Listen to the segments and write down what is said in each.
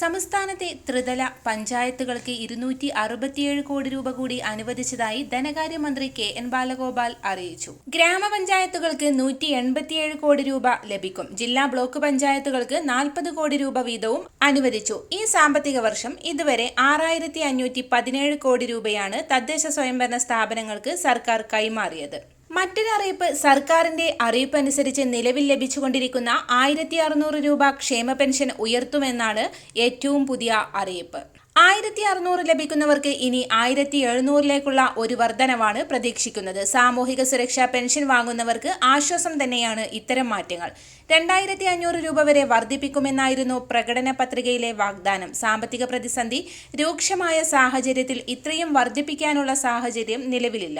സംസ്ഥാനത്തെ ത്രിതല പഞ്ചായത്തുകൾക്ക് ഇരുന്നൂറ്റി അറുപത്തിയേഴ് കോടി രൂപ കൂടി അനുവദിച്ചതായി ധനകാര്യമന്ത്രി കെ എൻ ബാലഗോപാൽ അറിയിച്ചു. ഗ്രാമപഞ്ചായത്തുകൾക്ക് നൂറ്റി എൺപത്തിയേഴ് കോടി രൂപ ലഭിക്കും. ജില്ലാ ബ്ലോക്ക് പഞ്ചായത്തുകൾക്ക് നാൽപ്പത് കോടി രൂപ വീതവും അനുവദിച്ചു. ഈ സാമ്പത്തിക വർഷം ഇതുവരെ ആറായിരത്തി അഞ്ഞൂറ്റി പതിനേഴ് കോടി രൂപയാണ് തദ്ദേശ സ്വയംഭരണ സ്ഥാപനങ്ങൾക്ക് സർക്കാർ കൈമാറിയത്. മറ്റൊരു അറിയിപ്പ് സർക്കാരിന്റെ അറിയിപ്പ് അനുസരിച്ച് നിലവിൽ ലഭിച്ചുകൊണ്ടിരിക്കുന്ന ആയിരത്തി അറുന്നൂറ് രൂപ ക്ഷേമ പെൻഷൻ ഉയർത്തുമെന്നാണ് ഏറ്റവും പുതിയ അറിയിപ്പ്. ആയിരത്തി അറുന്നൂറ് ലഭിക്കുന്നവർക്ക് ഇനി ആയിരത്തി എഴുന്നൂറിലേക്കുള്ള ഒരു വർധനവാണ് പ്രതീക്ഷിക്കുന്നത്. സാമൂഹിക സുരക്ഷാ പെൻഷൻ വാങ്ങുന്നവർക്ക് ആശ്വാസം തന്നെയാണ് ഇത്തരം മാറ്റങ്ങൾ. രണ്ടായിരത്തി അഞ്ഞൂറ് രൂപ വരെ വർദ്ധിപ്പിക്കുമെന്നായിരുന്നു പ്രകടന പത്രികയിലെ വാഗ്ദാനം. സാമ്പത്തിക പ്രതിസന്ധി രൂക്ഷമായ സാഹചര്യത്തിൽ ഇത്രയും വർദ്ധിപ്പിക്കാനുള്ള സാഹചര്യം നിലവിലില്ല.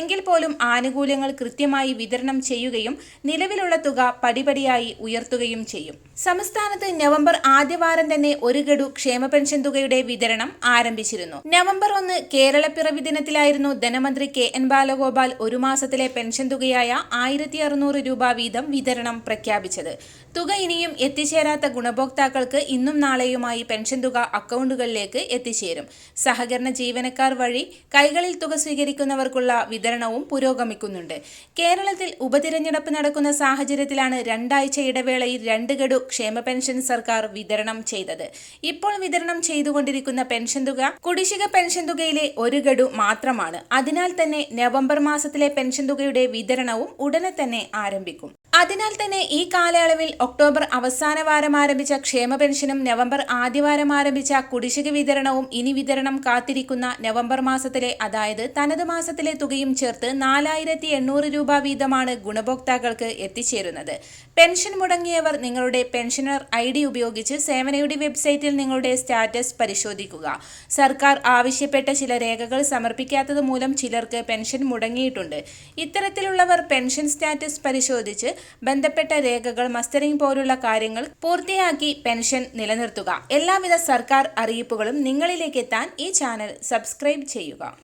എങ്കിൽ പോലും ആനുകൂല്യങ്ങൾ കൃത്യമായി വിതരണം ചെയ്യുകയും നിലവിലുള്ള തുക പടിപടിയായി ഉയർത്തുകയും ചെയ്യും. സംസ്ഥാനത്ത് നവംബർ ആദ്യവാരം തന്നെ ഒരു ഗഡു ക്ഷേമ പെൻഷൻ തുകയുടെ വിതരണം ആരംഭിച്ചിരുന്നു. നവംബർ ഒന്ന് കേരള പിറവി ദിനത്തിലായിരുന്നു ധനമന്ത്രി കെ എൻ ബാലഗോപാൽ ഒരു മാസത്തിലെ പെൻഷൻ തുകയായ ആയിരത്തി അറുന്നൂറ് രൂപ വീതം വിതരണം പ്രഖ്യാപിച്ചത്. തുക ഇനിയും എത്തിച്ചേരാത്ത ഗുണഭോക്താക്കൾക്ക് ഇന്നും നാളെയുമായി പെൻഷൻ തുക അക്കൗണ്ടുകളിലേക്ക് എത്തിച്ചേരും. സഹകരണ ജീവനക്കാർ വഴി കൈകളിൽ തുക സ്വീകരിക്കുന്നവർക്കുള്ള വിതരണവും പുരോഗമിക്കുന്നുണ്ട്. കേരളത്തിൽ ഉപതിരഞ്ഞെടുപ്പ് നടക്കുന്ന സാഹചര്യത്തിലാണ് രണ്ടാഴ്ച ഇടവേളയിൽ രണ്ട് ഗഡു ക്ഷേമ പെൻഷൻ സർക്കാർ വിതരണം ചെയ്തത്. ഇപ്പോൾ വിതരണം ചെയ്തുകൊണ്ടിരിക്കുന്ന പെൻഷൻ തുക കുടിശ്ശിക പെൻഷൻ തുകയിലെ ഒരു ഗഡു മാത്രമാണ്. അതിനാൽ തന്നെ നവംബർ മാസത്തിലെ പെൻഷൻ തുകയുടെ വിതരണവും ഉടനെ തന്നെ ആരംഭിക്കും. അതിനാൽ തന്നെ ഈ കാലയളവിൽ ഒക്ടോബർ അവസാന വാരം ആരംഭിച്ച ക്ഷേമ പെൻഷനും നവംബർ ആദ്യവാരം ആരംഭിച്ച കുടിശ്ശിക വിതരണവും ഇനി വിതരണം കാത്തിരിക്കുന്ന നവംബർ മാസത്തിലെ അതായത് തനത് മാസത്തിലെ തുകയും ചേർത്ത് നാലായിരത്തി എണ്ണൂറ് രൂപ വീതമാണ് ഗുണഭോക്താക്കൾക്ക് എത്തിച്ചേരുന്നത്. പെൻഷൻ മുടങ്ങിയവർ നിങ്ങളുടെ പെൻഷനർ ഐ ഡി ഉപയോഗിച്ച് സേവനയുടെ വെബ്സൈറ്റിൽ നിങ്ങളുടെ സ്റ്റാറ്റസ് പരിശോധിക്കുക. സർക്കാർ ആവശ്യപ്പെട്ട ചില രേഖകൾ സമർപ്പിക്കാത്തത് മൂലം ചിലർക്ക് പെൻഷൻ മുടങ്ങിയിട്ടുണ്ട്. ഇത്തരത്തിലുള്ളവർ പെൻഷൻ സ്റ്റാറ്റസ് പരിശോധിച്ച് ബന്ധപ്പെട്ട രേഖകൾ മസ്റ്ററിംഗ് പോലുള്ള കാര്യങ്ങൾ പൂർത്തിയാക്കി പെൻഷൻ നിലനിർത്തുക. എല്ലാവിധ സർക്കാർ അറിയിപ്പുകളും നിങ്ങളിലേക്ക് എത്താൻ ഈ ചാനൽ സബ്സ്ക്രൈബ് ചെയ്യുക.